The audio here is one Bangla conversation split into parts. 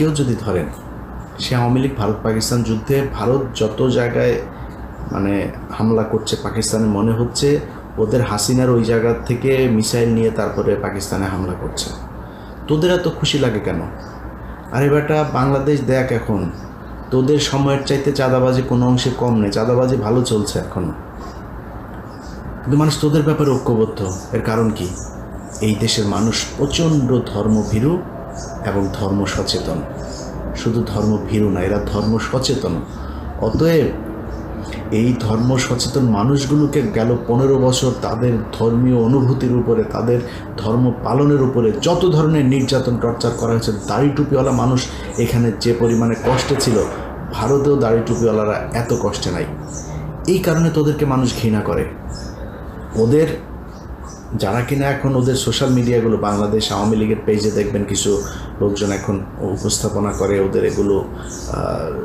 কেউ যদি ধরেন, সে আওয়ামী লীগ, ভারত, পাকিস্তান যুদ্ধে ভারত যত জায়গায় মানে হামলা করছে, পাকিস্তানে মনে হচ্ছে ওদের হাসিনার ওই জায়গা থেকে মিসাইল নিয়ে তারপরে পাকিস্তানে হামলা করছে। তোদের এত খুশি লাগে কেন? আরে বেটা, বাংলাদেশ দেখ এখন, তোদের সময়ের চাইতে চাঁদাবাজি কোনো অংশে কম নেই, চাঁদাবাজি ভালো চলছে এখনও। কিন্তু মানুষ তোদের ব্যাপারে ঐক্যবদ্ধ, এর কারণ কি? এই দেশের মানুষ প্রচণ্ড ধর্মভীরু এবং ধর্ম সচেতন। শুধু ধর্মভীরু না, এরা ধর্ম সচেতন। অতএব এই ধর্ম সচেতন মানুষগুলোকে গেল পনেরো বছর তাদের ধর্মীয় অনুভূতির উপরে, তাদের ধর্ম পালনের উপরে যত ধরনের নির্যাতন, টর্চার করা হয়েছে, দাড়ি টুপিওয়ালা মানুষ এখানে যে পরিমাণে কষ্টে ছিল, ভারতেও দাড়ি টুপিওয়ালারা এত কষ্টে নাই। এই কারণে তোদেরকে মানুষ ঘৃণা করে। ওদের যারা কিনা এখন ওদের সোশ্যাল মিডিয়াগুলো বাংলাদেশ আওয়ামী লীগের পেজে দেখবেন কিছু লোকজন এখন উপস্থাপনা করে, ওদের এগুলো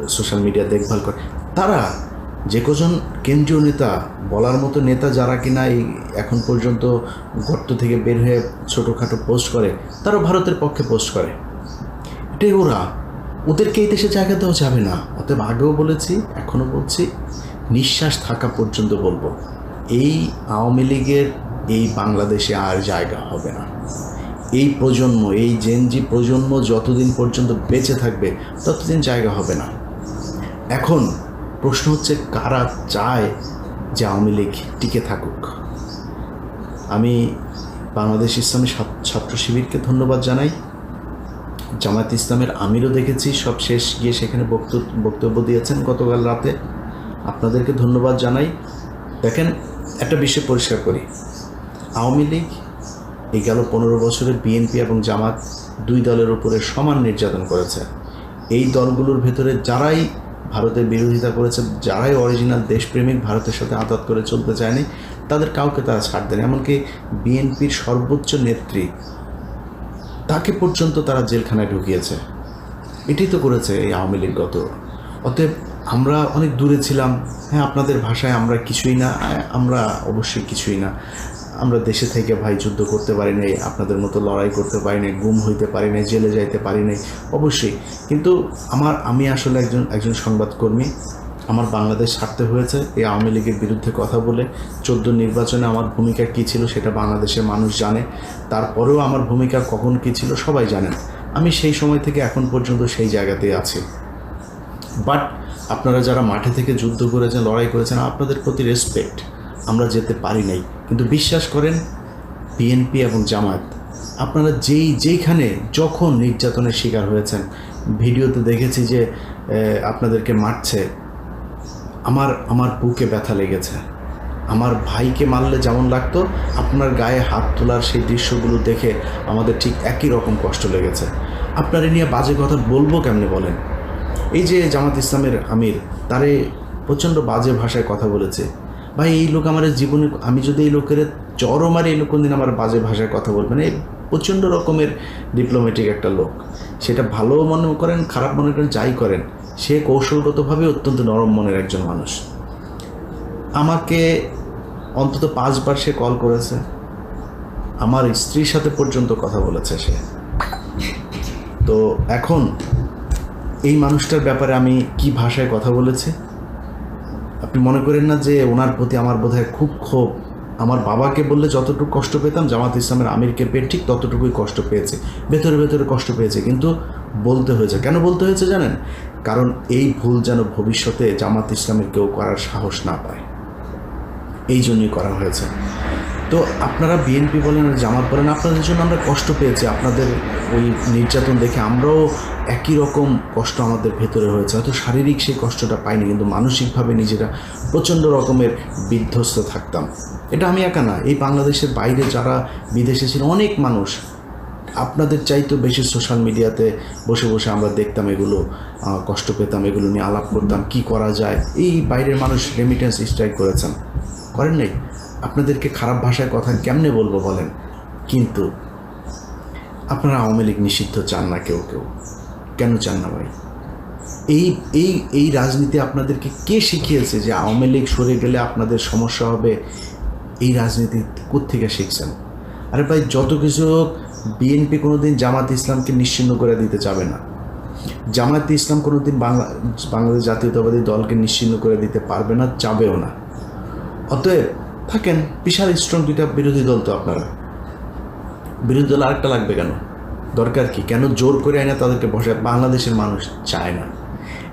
সোশ্যাল মিডিয়া দেখভাল করে। তারা যে কজন কেন্দ্রীয় নেতা, বলার মতো নেতা যারা কিনা এই এখন পর্যন্ত গর্ত থেকে বের হয়ে ছোটোখাটো পোস্ট করে, তারা ভারতের পক্ষে পোস্ট করে। এটাই ওরা। ওদেরকে এই দেশে জায়গা দেওয়া যাবে না। অতএব আগেও বলেছি, এখনও বলছি, নিঃশ্বাস থাকা পর্যন্ত বলব। এই আওয়ামী লীগের এই বাংলাদেশে আর জায়গা হবে না। এই প্রজন্ম, এই জেনজি প্রজন্ম যতদিন পর্যন্ত বেঁচে থাকবে, ততদিন জায়গা হবে না। এখন প্রশ্ন হচ্ছে, কারা চায় যে আওয়ামী লীগ টিকে থাকুক? আমি বাংলাদেশ ইসলামী ছাত- ছাত্র শিবিরকে ধন্যবাদ জানাই। জামায়াত ইসলামের আমিরও দেখেছি, সব শেষ গিয়ে সেখানে বক্তব্য বক্তব্য দিয়েছেন গতকাল রাতে। আপনাদেরকে ধন্যবাদ জানাই। দেখেন, একটা বিষয় পরিষ্কার করি। আওয়ামী লীগ এই গেল পনেরো বছরে বিএনপি এবং জামাত দুই দলের উপরে সমান নির্যাতন করেছে। এই দলগুলোর ভেতরে যারাই ভারতের বিরোধিতা করেছে, যারাই অরিজিনাল দেশপ্রেমিক ভারতের সাথে আতাত করে চলতে চায়নি, তাদের কাউকে তারা ছাড় দেন এমনকি বিএনপির সর্বোচ্চ নেত্রী, তাকে পর্যন্ত তারা জেলখানায় ঢুকিয়েছে। এটাই তো করেছে এই আওয়ামী লীগ গত। অতএব আমরা অনেক দূরে ছিলাম। হ্যাঁ আপনাদের ভাষায় আমরা কিছুই না, আমরা অবশ্যই কিছুই না। আমরা দেশে থেকে ভাই যুদ্ধ করতে পারি নাই, আপনাদের মতো লড়াই করতে পারি নাই, গুম হইতে পারি নাই, জেলে যাইতে পারি নাই, অবশ্যই। কিন্তু আমার, আমি আসলে একজন একজন সংবাদকর্মী, আমার বাংলাদেশ ছাড়তে হয়েছে, এই আওয়ামী লীগের বিরুদ্ধে কথা বলে, চোদ্দ নির্বাচনে আমার ভূমিকা কী ছিল সেটা বাংলাদেশের মানুষ জানে, তারপরেও আমার ভূমিকা কখন কী ছিল সবাই জানেন আমি সেই সময় থেকে এখন পর্যন্ত সেই জায়গাতেই আছি। বাট আপনারা যারা মাঠে থেকে যুদ্ধ করেছেন, লড়াই করেছেন, আপনাদের প্রতি রেসপেক্ট আমরা যেতে পারি নাই। কিন্তু বিশ্বাস করেন বিএনপি এবং জামায়াত, আপনারা যেই, যেইখানে যখন নির্যাতনের শিকার হয়েছেন, ভিডিওতে দেখেছি যে আপনাদেরকে মারছে। আমার আমার বুকে ব্যথা লেগেছে। আমার ভাইকে মারলে যেমন লাগতো, আপনার গায়ে হাত তোলার সেই দৃশ্যগুলো দেখে আমাদের ঠিক একই রকম কষ্ট লেগেছে। আপনারা নিয়ে বাজে কথা বলব কেমনে বলেন? এই যে জামাত ইসলামের আমির, তারে প্রচণ্ড বাজে ভাষায় কথা বলেছে। ভাই, এই লোক আমার জীবনে, আমি যদি এই লোকের চরম আর এই লোক কোনদিন আমার বাজে ভাষায় কথা বলবেন এই প্রচণ্ড রকমের ডিপ্লোম্যাটিক একটা লোক। সেটা ভালো মনে করেন, খারাপ মনে করেন, যাই করেন, সে কৌশলগতভাবে অত্যন্ত নরম মনের একজন মানুষ। আমাকে অন্তত পাঁচবার সে কল করেছে। আমার স্ত্রীর সাথে পর্যন্ত কথা বলেছে সে। তো এখন এই মানুষটার ব্যাপারে আমি কি ভাষায় কথা বলেছি? আপনি মনে করেন না যে ওনার প্রতি আমার বোধহয় খুব ক্ষোভ? আমার বাবাকে বললে যতটুকু কষ্ট পেতাম, জামাত ইসলামের আমিরকে পেয়ে ঠিক ততটুকুই কষ্ট পেয়েছে। ভেতরে ভেতরে কষ্ট পেয়েছে, কিন্তু বলতে হয়েছে। কেন বলতে হয়েছে জানেন? কারণ এই ভুল যেন ভবিষ্যতে জামাত ইসলামের কেউ করার সাহস না পায়। এই জন্যই করা হয়েছে। তো আপনারা বিএনপি বলেন জামাত বলেন, আপনাদের জন্য আমরা কষ্ট পেয়েছি। আপনাদের ওই নির্যাতন দেখে আমরাও একই রকম কষ্ট আমাদের ভেতরে হয়েছে। হয়তো শারীরিক সেই কষ্টটা পাইনি, কিন্তু মানসিকভাবে নিজেরা প্রচণ্ড রকমের বিধ্বস্ত থাকতাম। এটা আমি একা না, এই বাংলাদেশের বাইরে যারা বিদেশে ছিল, অনেক মানুষ আপনাদের চাইতেও বেশি সোশ্যাল মিডিয়াতে বসে বসে আমরা দেখতাম এগুলো কষ্ট পেতাম, এগুলো নিয়ে আলাপ করতাম, কি করা যায়। এই বাইরের মানুষ রেমিটেন্স স্ট্রাইক করেছেন। করেন নাই? আপনাদেরকে খারাপ ভাষায় কথা কেমনে বলব বলেন? কিন্তু আপনারা আওয়ামী লীগ নিষিদ্ধ চান না কেউ কেউ। কেন চান না ভাই? এই এই এই রাজনীতি আপনাদেরকে কে শিখিয়েছে যে আওয়ামী লীগ সরে গেলে আপনাদের সমস্যা হবে? এই রাজনীতি কোত্থেকে শিখছেন? আরে ভাই, যত কিছু হোক বিএনপি কোনোদিন জামাত ইসলামকে নিশ্চিন্ন করে দিতে যাবে না। জামায়াতে ইসলাম কোনোদিন বাংলা, বাংলাদেশ জাতীয়তাবাদী দলকে নিশ্চিন্ন করে দিতে পারবে না, চাবেও না। অতএব থাকেন, বিশাল স্ট্রং দুইটা বিরোধী দল তো আপনারা। বিরোধী দল আরেকটা লাগবে কেন? দরকার কি? কেন জোর করে আয় না তাদেরকে বসায় বাংলাদেশের মানুষ চায় না।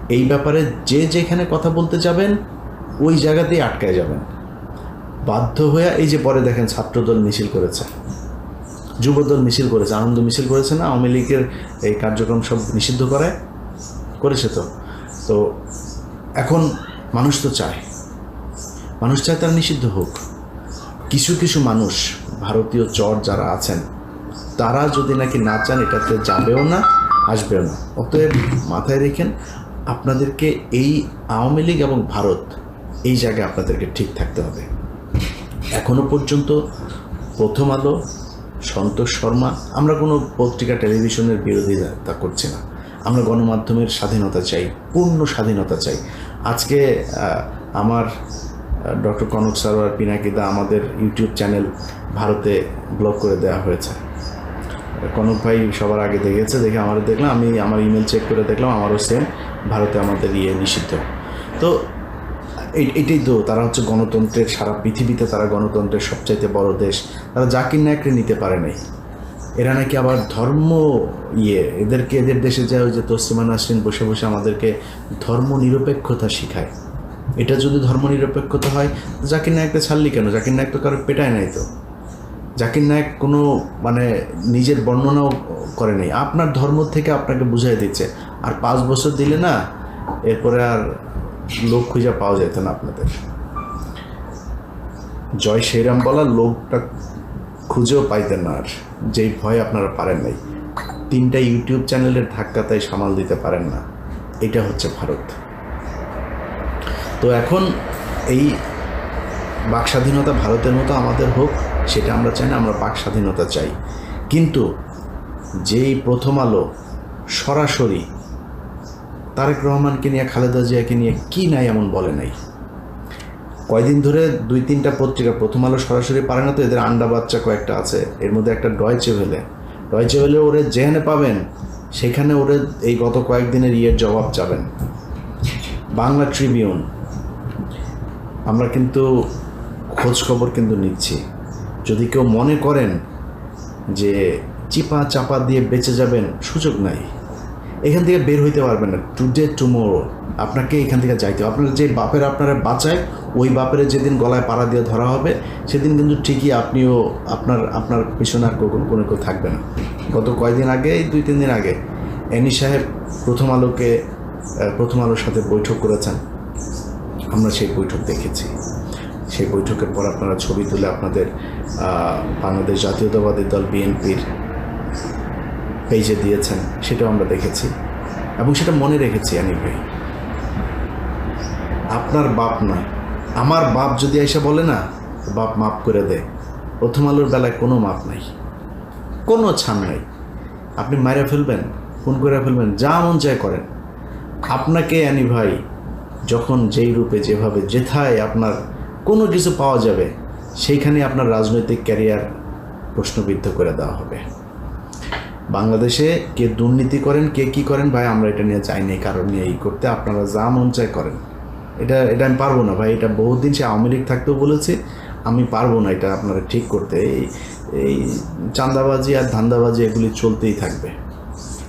এই ব্যাপারে যে যেখানে কথা বলতে যাবেন, ওই জায়গাতেই আটকায় যাবেন। বাধ্য হয়ে এই যে পরে দেখেন ছাত্রদল মিছিল করেছে। যুবদল মিছিল করেছে। আনন্দ মিছিল করেছে না? আওয়ামী লীগের এই কার্যক্রম সব নিষিদ্ধ করায় করেছে তো। তো এখন মানুষ তো চায়। মানুষ চায় তারা নিষিদ্ধ হোক। কিছু কিছু মানুষ, ভারতীয় চর যারা আছেন, তারা যদি নাকি না চান, এটাতে যাবেও না, আসবেও না। অতএব মাথায় রেখেন, আপনাদেরকে এই আওয়ামী লীগ এবং ভারত, এই জায়গায় আপনাদেরকে ঠিক থাকতে হবে। এখনও পর্যন্ত প্রথম আলো, সন্তোষ শর্মা, আমরা কোনো পত্রিকা, টেলিভিশনের বিরোধিতা করছি না। আমরা গণমাধ্যমের স্বাধীনতা চাই, পূর্ণ স্বাধীনতা চাই। আজকে আমার ডক্টর কনক সারোয়ার পিনাকিদা আমাদের ইউটিউব চ্যানেল ভারতে ব্লক করে দেওয়া হয়েছে। কনক ভাই সবার আগে দেখেছে, দেখে আমার দেখলাম, আমি আমার ইমেল চেক করে দেখলাম, আমারও সেম ভারতে আমাদের ইয়ে নিষিদ্ধ। তো এটাই তো, তারা হচ্ছে গণতন্ত্রের সারা পৃথিবীতে তারা গণতন্ত্রের সবচাইতে বড় দেশ। তারা জাকির নায়ককে নিতে পারে নাই। এরা নাকি আবার ধর্ম ইয়ে এদেরকে, এদের দেশে যায় ওই যে তসলিমা নাসরিন বসে বসে আমাদেরকে ধর্ম নিরপেক্ষতা শিখায়। এটা যদি ধর্ম নিরপেক্ষতা হয়, জাকির নায়ককে ছাড়লি কেন? জাকির নায়ক তো কারও পেটায় নাই তো। জাকির নায়ক কোনো মানে নিজের বর্ণনাও করে নেই। আপনার ধর্ম থেকে আপনাকে বুঝাই দিচ্ছে। আর পাঁচ বছর দিলে না, এরপরে আর লোক খুঁজে পাওয়া যেত না আপনাদের। জয় শ্রীরাম বলা লোকটা খুঁজেও পাইতেন না আর। যেই ভয় আপনারা পারেন নাই। তিনটা ইউটিউব চ্যানেলের ধাক্কা তাই সামাল দিতে পারেন না। এটা হচ্ছে ভারত। তো এখন এই বাক স্বাধীনতা ভারতের মতো আমাদের হোক, সেটা আমরা চাই না, আমরা বাক স্বাধীনতা চাই। কিন্তু যেই প্রথম আলো সরাসরি তারেক রহমানকে নিয়ে, খালেদা জিয়াকে নিয়ে কী নাই এমন বলে নাই। কয়দিন ধরে দুই তিনটা পত্রিকা, প্রথম আলো সরাসরি পারে না তো, এদের আন্ডা বাচ্চা কয়েকটা আছে, এর মধ্যে একটা ডয়চে ভেলে ডয়চে ভেলে ওরে যেখানে পাবেন, সেখানে ওরে এই গত কয়েকদিনের ইয়ের জবাব চাবেন। বাংলা ট্রিবিউন আমরা কিন্তু খোঁজ খবর কিন্তু নিচ্ছি। যদি কেউ মনে করেন যে চিপা চাপা দিয়ে বেঁচে যাবেন, সুযোগ নাই। এখান থেকে বের হইতে পারবেন না। টুডে টুমোরো আপনাকে এখান থেকে যাইতে হবে। আপনার যে বাপের আপনারা বাঁচায়, ওই বাপের যেদিন গলায় পাড়া দিয়ে ধরা হবে, সেদিন কিন্তু ঠিকই আপনিও আপনার আপনার পিছনে আর কোনো কোনো কেউ থাকবে না। গত কয়দিন আগে, এই দুই, তিন দিন আগে, এনি সাহেব প্রথম আলোকে প্রথম আলোর সাথে বৈঠক করেছেন। আমরা সেই বৈঠক দেখেছি। সেই বৈঠকের পর আপনারা ছবি তুলে আপনাদের বাংলাদেশ জাতীয়তাবাদী দল বিএনপির পেজে দিয়েছেন, সেটাও আমরা দেখেছি। এবং সেটা মনে রেখেছি আনিক ভাই। আপনার বাপ নয়। আমার বাপ যদি এসে বলে না, বাপ মাপ করে দেয় প্রথম আলোর বেলায় কোনো মাপ নাই। কোনো ছান নাই। আপনি মারে ফেলবেন ফোন করে ফেলবেন, যা মন চায় করেন। আপনাকে আনি ভাই যখন যেই রূপে যেভাবে যেথায় আপনার কোনো কিছু পাওয়া যাবে, সেইখানে আপনার রাজনৈতিক ক্যারিয়ার প্রশ্নবিদ্ধ করে দেওয়া হবে। বাংলাদেশে কে দুর্নীতি করেন, কে কি করেন, ভাই, আমরা এটা নিয়ে চাইনি কারণ নিয়ে এই করতে আপনারা যা মন চায় করেন। এটা এটা আমি পারব না, ভাই, এটা বহুদিন সে আওয়ামী লীগ থাকতেও বলেছে, আমি পারব না এটা আপনারা ঠিক করতে। এই এই চাঁদাবাজি আর ধান্দাবাজি এগুলি চলতেই থাকবে।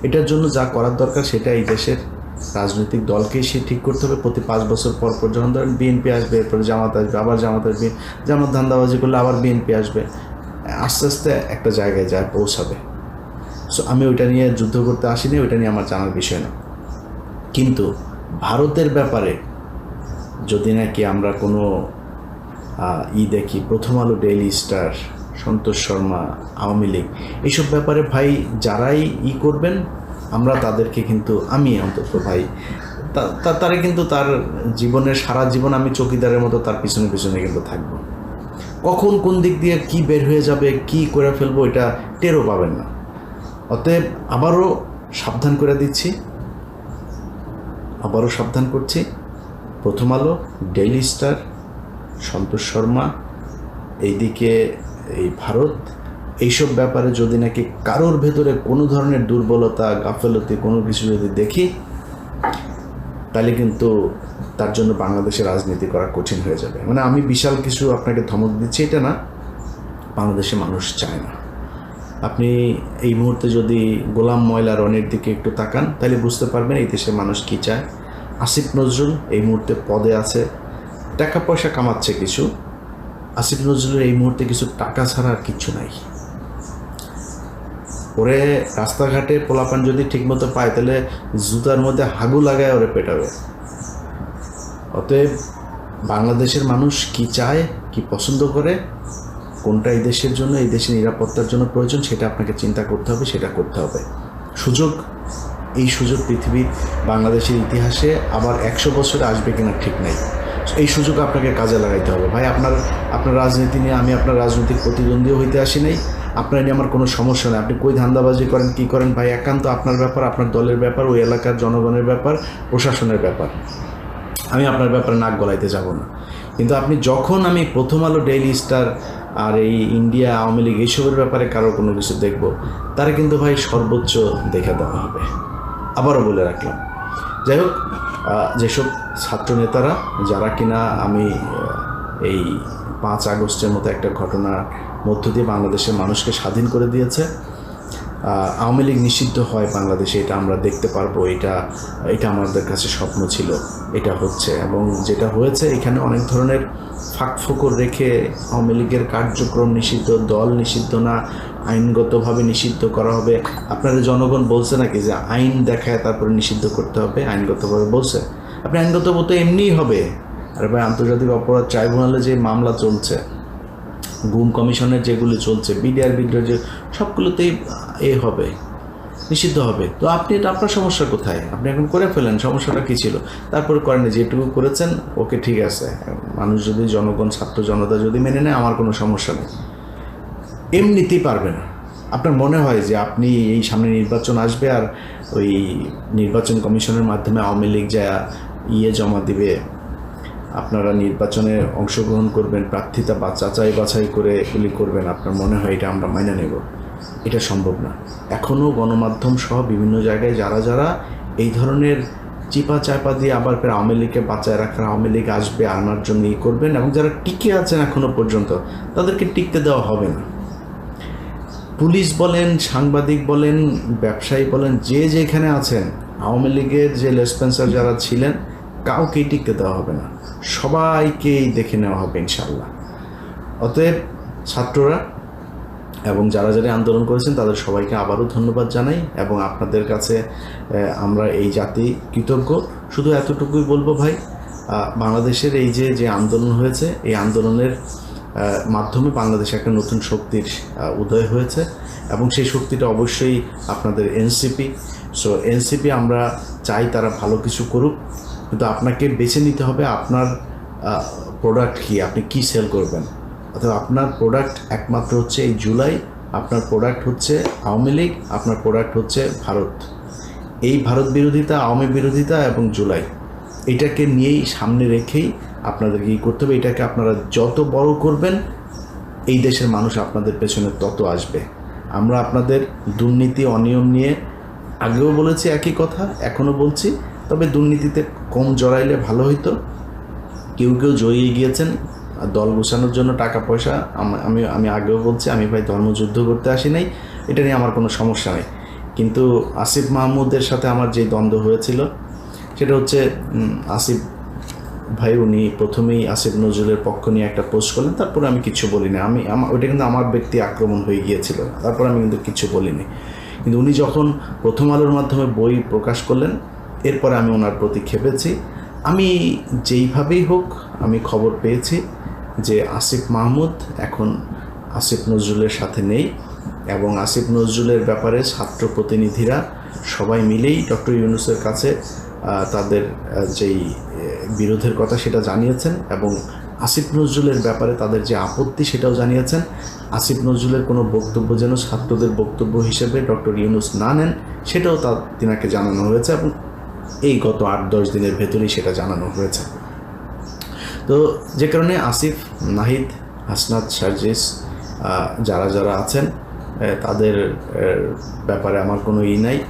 এটার জন্য যা করার দরকার সেটা এই দেশের রাজনৈতিক দলকে সে ঠিক করতে হবে। প্রতি পাঁচ বছর পর পর যখন ধরেন বিএনপি আসবে, এরপরে জামাত আসবে, আবার জামাত আসবে, জামাত ধান্দাবাজি করলে আবার বিএনপি আসবে। আস্তে আস্তে একটা জায়গায় যায় পৌঁছাবে। সো আমি ওইটা নিয়ে যুদ্ধ করতে আসিনি, ওইটা নিয়ে আমার জানার বিষয় না। কিন্তু ভারতের ব্যাপারে যদি নাকি আমরা কোনো ই দেখি, প্রথম আলো ডেইলি স্টার, সন্তোষ শর্মা, আওয়ামী লীগ, এইসব ব্যাপারে ভাই যারাই ই করবেন আমরা তাদেরকে কিন্তু, আমি অন্তত ভাই তারা কিন্তু তার জীবনের সারা জীবন আমি চকিদারের মতো তার পিছনে পিছনে কিন্তু থাকব। কখন কোন দিক দিয়ে কি বের হয়ে যাবে, কি করে ফেলব, এটা টেরও পাবেন না। অতএব আবারও সাবধান করে দিচ্ছি। আবারও সাবধান করছি। প্রথম আলো, ডেইলি স্টার, সন্তোষ শর্মা, এইদিকে এই ভারত। এইসব ব্যাপারে যদি নাকি কারোর ভেতরে কোনো ধরনের দুর্বলতা, গাফেলতি কোনো কিছু যদি দেখি, তাহলে কিন্তু তার জন্য বাংলাদেশে রাজনীতি করা কঠিন হয়ে যাবে। মানে আমি বিশাল কিছু আপনাকে ধমক দিচ্ছি, এটা না, বাংলাদেশে মানুষ চায় না। আপনি এই মুহূর্তে যদি গোলাম ময়লা রনের দিকে একটু তাকান, তাহলে বুঝতে পারবেন এই দেশের মানুষ কী চায়। আসিফ নজরুল এই মুহূর্তে পদে আছে, টাকা পয়সা কামাচ্ছে কিছু। আসিফ নজরুলের এই মুহূর্তে কিছু টাকা ছাড়া আর কিচ্ছু নাই। ওরে রাস্তাঘাটে পোলাপান যদি ঠিকমতো পায়, তাহলে জুতার মধ্যে হাগু লাগায় ওরে পেটাবে। অতএব বাংলাদেশের মানুষ কি চায়, কি পছন্দ করে, কোনটা এই দেশের জন্য, এই দেশের নিরাপত্তার জন্য প্রয়োজন, সেটা আপনাকে চিন্তা করতে হবে, সেটা করতে হবে। সুযোগ, এই সুযোগ পৃথিবীর বাংলাদেশের ইতিহাসে আবার একশো বছরে আসবে কিনা ঠিক নাই। এই সুযোগ আপনাকে কাজে লাগাইতে হবে। ভাই, আপনার আপনার রাজনীতি নিয়ে আমি আপনার রাজনৈতিক প্রতিদ্বন্দ্বীও হইতে আসি নাই। আপনার আমার কোনো সমস্যা নেই। আপনি কই ধান্দাবাজি করেন, কি করেন? ভাই, একান্ত আপনার ব্যাপার, আপনার দলের ব্যাপার, ওই এলাকার জনগণের ব্যাপার, প্রশাসনের ব্যাপার। আমি আপনার ব্যাপারে নাক গলাইতে যাব না। কিন্তু আপনি যখন আমি প্রথম আলো ডেইলি স্টার আর এই ইন্ডিয়া আওয়ামী লীগ এইসবের ব্যাপারে কারও কোনো কিছু দেখব, তারা কিন্তু ভাই সর্বোচ্চ দেখে দেওয়া হবে। আবারও বলে রাখলাম। যাই হোক যেসব ছাত্র নেতারা, যারা কিনা আমি এই পাঁচ আগস্টের মতো একটা ঘটনার মধ্য দিয়ে বাংলাদেশের মানুষকে স্বাধীন করে দিয়েছে। আওয়ামী লীগ নিষিদ্ধ হয় বাংলাদেশে, এটা আমরা দেখতে পারব। এটা এটা আমাদের কাছে স্বপ্ন ছিল, এটা হচ্ছে। এবং যেটা হয়েছে, এখানে অনেক ধরনের ফাঁক ফোকর রেখে আওয়ামী লীগের কার্যক্রম নিষিদ্ধ, দল নিষিদ্ধ না, আইনগতভাবে নিষিদ্ধ করা হবে। আপনাদের জনগণ বলছে নাকি যে আইন দেখায় তারপরে নিষিদ্ধ করতে হবে? আইনগতভাবে বলছে। আপনি আইনগতভাবে তো এমনিই হবে। আর ভাই, আন্তর্জাতিক অপরাধ ট্রাইব্যুনালে যে মামলা চলছে গুম কমিশনের যেগুলো চলছে বিডিআর বিডিআর যে সবগুলোতেই এ হবে, নিষিদ্ধ হবে। তো আপনি এটা, আপনার সমস্যা কোথায়? আপনি এখন করে ফেলেন, সমস্যাটা কী ছিল? তারপরে করেন যেটুকু করেছেন, ওকে ঠিক আছে। মানুষ যদি, জনগণ, ছাত্র জনতা যদি মেনে নেয়, আমার কোনো সমস্যা নেই। এমনিতেই পারবে না। আপনার মনে হয় যে আপনি এই সামনে নির্বাচন আসবে আর ওই নির্বাচন কমিশনের মাধ্যমে আওয়ামী লীগ যা ইয়ে জমা দিবে আপনারা নির্বাচনে অংশগ্রহণ করবেন, প্রার্থিতা বা যাচাই বাছাই করে এগুলি করবেন, আপনার মনে হয় এটা আমরা মাইনে নেব? এটা সম্ভব না। এখনও গণমাধ্যম সহ বিভিন্ন জায়গায় যারা যারা এই ধরনের চিপা চাপা দিয়ে আবার ফের আওয়ামী লীগকে বাঁচায় রাখার আওয়ামী লীগ আসবে, আনার জন্য ই করবেন এবং যারা টিকে আছেন এখনও পর্যন্ত, তাদেরকে টিকতে দেওয়া হবে না। পুলিশ বলেন, সাংবাদিক বলেন, ব্যবসায়ী বলেন, যে যেখানে আছেন, আওয়ামী লীগের যে লেসপেন্সার যারা ছিলেন, কাউকেই টিকতে দেওয়া হবে না। সবাইকেই দেখে নেওয়া হবে ইনশাল্লাহ অতএব ছাত্ররা এবং যারা যারা আন্দোলন করেছেন, তাদের সবাইকে আবারও ধন্যবাদ জানাই এবং আপনাদের কাছে আমরা এই জাতি কৃতজ্ঞ। শুধু এতটুকুই বলব ভাই বাংলাদেশের এই যে যে আন্দোলন হয়েছে, এই আন্দোলনের মাধ্যমে বাংলাদেশে একটা নতুন শক্তির উদয় হয়েছে এবং সেই শক্তিটা অবশ্যই আপনাদের এনসিপি। সো, এনসিপি আমরা চাই তারা ভালো কিছু করুক। কিন্তু আপনাকে বেছে নিতে হবে আপনার প্রোডাক্ট কি, আপনি কি সেল করবেন? অথবা আপনার প্রোডাক্ট একমাত্র হচ্ছে এই জুলাই, আপনার প্রোডাক্ট হচ্ছে আওয়ামী লীগ, আপনার প্রোডাক্ট হচ্ছে ভারত। এই ভারত বিরোধিতা, আওয়ামী বিরোধিতা এবং জুলাই, এটাকে নিয়েই সামনে রেখেই আপনাদেরকে কী করতে হবে। এটাকে আপনারা যত বড় করবেন, এই দেশের মানুষ আপনাদের পেছনে তত আসবে। আমরা আপনাদের দুর্নীতি, অনিয়ম নিয়ে আগেও বলেছি একই কথা, এখনও বলছি। তবে দুর্নীতিতে কম জড়াইলে ভালো হইতো। কেউ কেউ জড়িয়ে গিয়েছেন আর দল গোছানোর জন্য টাকা পয়সা আম- আমি আগেও বলছি, আমি ভাই ধর্মযুদ্ধ করতে আসি নাই, এটা নিয়ে আমার কোনো সমস্যা নেই। কিন্তু আসিফ মাহমুদের সাথে আমার যে দ্বন্দ্ব হয়েছিল, সেটা হচ্ছে আসিফ ভাই উনি প্রথমেই আসিফ নজরুলের পক্ষ নিয়ে একটা পোস্ট করলেন, তারপরে আমি কিছু বলিনি। আমি আমার ওইটা কিন্তু আমার ব্যক্তি আক্রমণ হয়ে গিয়েছিল, তারপর আমি কিন্তু কিছু বলিনি। কিন্তু উনি যখন প্রথম আলোর মাধ্যমে বই প্রকাশ করলেন এরপরে আমি ওনার প্রতি খেপেছি আমি যেইভাবেই হোক আমি খবর পেয়েছি যে আসিফ মাহমুদ এখন আসিফ নজরুলের সাথে নেই এবং আসিফ নজরুলের ব্যাপারে ছাত্র প্রতিনিধিরা সবাই মিলেই ডক্টর ইউনুসের কাছে তাদের যেই বিরোধের কথা সেটা জানিয়েছেন এবং আসিফ নজরুলের ব্যাপারে তাদের যে আপত্তি সেটাও জানিয়েছেন। আসিফ নজরুলের কোনো বক্তব্য যেন ছাত্রদের বক্তব্য হিসেবে ডক্টর ইউনুস না নেন, সেটাও তা তিনাকে জানানো হয়েছে এবং এই গত আট, দশ দিনের ভেতরেই সেটা জানানো হয়েছে। তো যে কারণে আসিফ, নাহিদ, হাসনাত, সার্জিস যারা যারা আছেন তাদের ব্যাপারে আমার কোনো ই নাই।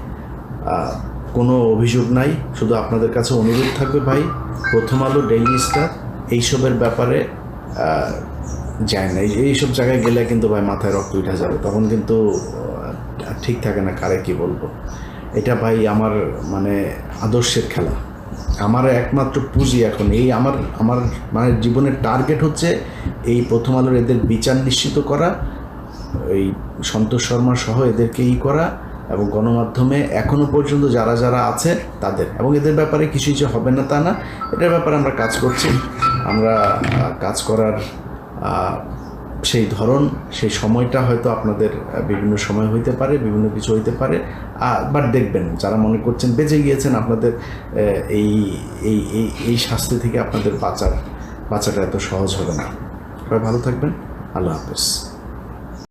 কোনো অভিযোগ নাই। শুধু আপনাদের কাছে অনুরোধ থাকবে ভাই, প্রথম আলো, ডেইলি স্টার, এইসবের ব্যাপারে যায় না। এই- এইসব জায়গায় গেলে কিন্তু ভাই মাথায় রক্ত উঠে যাবে। তখন কিন্তু ঠিক থাকে না কারে কি বলব। এটা ভাই আমার মানে আদর্শের খেলা। আমার একমাত্র পুঁজি এখন। এই আমার আমার মানে জীবনের টার্গেট হচ্ছে এই প্রথম আলোর এদের বিচার নিশ্চিত করা, এই সন্তোষ শর্মা সহ এদেরকে ই করা এবং গণমাধ্যমে এখনও পর্যন্ত যারা যারা আছে তাদের। এবং এদের ব্যাপারে কিছু যে হবে না তা না। এটার ব্যাপারে আমরা কাজ করছি। আমরা কাজ করার সেই ধরন, সেই সময়টা হয়তো আপনাদের বিভিন্ন সময় হইতে পারে, বিভিন্ন কিছু হইতে পারে। বাট দেখবেন, যারা মনে করছেন বেঁচে গিয়েছেন, আপনাদের এই এই এই এই শাস্তি থেকে আপনাদের বাঁচার, বাঁচাটা এত সহজ হবে না। সবাই ভালো থাকবেন। আল্লাহ হাফেজ।